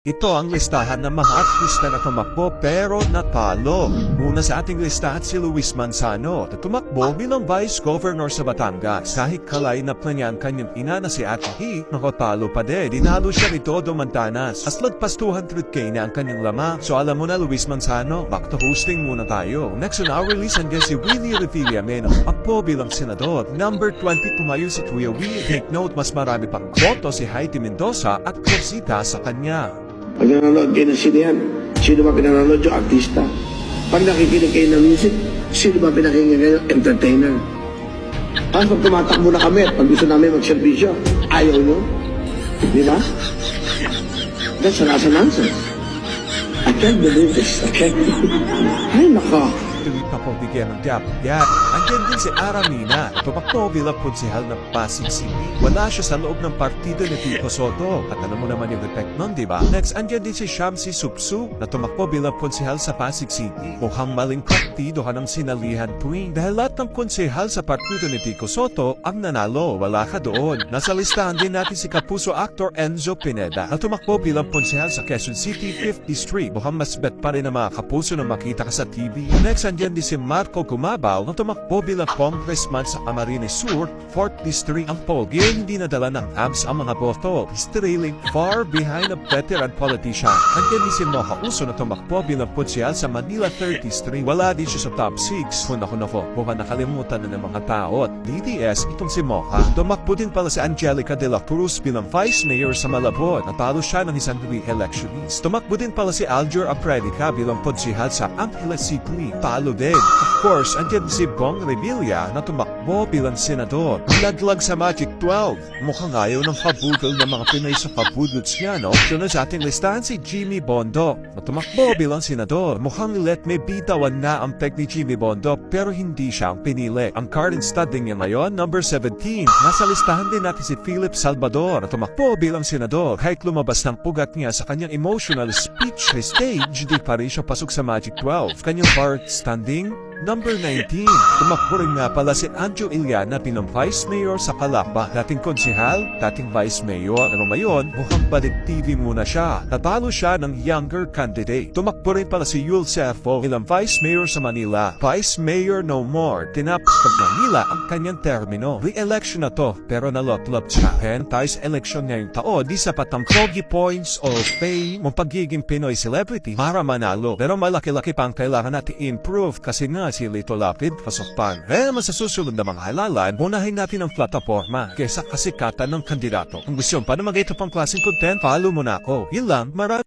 Ito ang listahan ng mga artista na tumakbo pero natalo. Una sa ating listahan si Luis Manzano na tumakbo bilang Vice Governor sa Batangas. Kahit kalay na planyan kanyang ina na si Ate Hi, nakatalo pa din. Dinalo siya ni Todo Mantanas. As lagpas 200k na ang kanyang lama. So alam mo na Luis Manzano, back to hosting muna tayo. Next on our release andyan si Willie Revilla Meno. Akbo bilang senador. Number 20 tumayo si Kuya Willie. Take note, mas marami pang boto si Heidi Mendoza at Cruzita sa kanya. Pag nanonood kayo ng sinehan, sino ba pinanonood yung artista? Pag nakikinig kayo ng music, sino ba pinakinggan kayo? Entertainer. Tapos pag tumatakbo na kami pag gusto namin magservisyo, ayaw nyo. Di ba? That's an nonsense. I can't believe this. I can't. Ay, nako. Tuloy pa po bigyan ng dapat yan. Andyan din si Aramina, tumakbo bilang konsehal ng Pasig City. Wala siya sa loob ng partido ni Tito Soto. At alam mo naman yung effect nun, di ba? Next, andyan din si Shamsi Supsu na tumakbo bilang konsehal sa Pasig City. Mukhang maling partido ka ng sinalihan tuwing. Dahil lahat ng konsehal sa partido ni Tito Soto ang nanalo. Wala ka doon. Nasa listahan din natin si kapuso actor Enzo Pineda na tumakbo bilang konsehal sa Quezon City 50th Street. Mukhang mas bet pa rin ang mga kapuso na makita ka sa TV. Next, andyan din si Marco Gumabaw na tumakbo bilang congressman sa Camarines Sur, 4th District. Ang pogi hindi nadala ng abs ang mga boto. He's trailing far behind a veteran politician. Andyan din si Mocha Uso na tumakbo bilang konsyal sa Manila 30th Street. Wala din siya sa top 6. Kung ako nako, mukhang nakalimutan na ng mga tao. At DDS, itong si Mocha. Tumakbo din pala si Angelica de la Cruz bilang Vice Mayor sa Malabon. Natalo siya ng isang re-electionist. Tumakbo din pala si Aljur Apredica bilang konsihal sa Angeles City. Talo din. Of course, andyan si Bong Revilla na tumakbo bilang senador. Laglag sa Magic 12. Mukhang ayaw ng kabudol ng mga Pinay sa kabudots niya, no? Sunod sa ating listahan si Jimmy Bondo na tumakbo bilang senador. Mukhang let may bitawan na ang peg ni Jimmy Bondo pero hindi siya ang pinili. Ang card and studding niya ngayon, number 17. Nasa listahan din natin si Philip Salvador na tumakbo bilang senador. Kahit lumabas ng pugat niya sa kanyang emotional speech sa stage, di pa rin siya pasok sa Magic 12. Kanyang part understanding Number 19, tumakbo rin nga pala si Anjo Iliana bilang Vice Mayor sa Calapa. Dating konsehal, dating Vice Mayor, pero ngayon, mukhang balik TV muna siya. Natalo siya ng younger candidate. Tumakbo rin pala si Yul Serfo bilang Vice Mayor sa Manila. Vice Mayor no more. Tinapos ng Manila ang kanyang termino. Re-election na to, pero nalotlop siya. Hen, tayo sa election ngayong taon, di sapat ang pogi points or fame o pagiging Pinoy celebrity para manalo. Pero malaki-laki pa ang kailangan natin improve kasi nga si Lito Lapid pasokpan. Eh naman sa susunod na mga halalan, unahin natin ang plataforma kesa kasikatan ng kandidato. Kung gusto pa na mag-ito pang klaseng content, follow mo na ako. Yun lang, marami.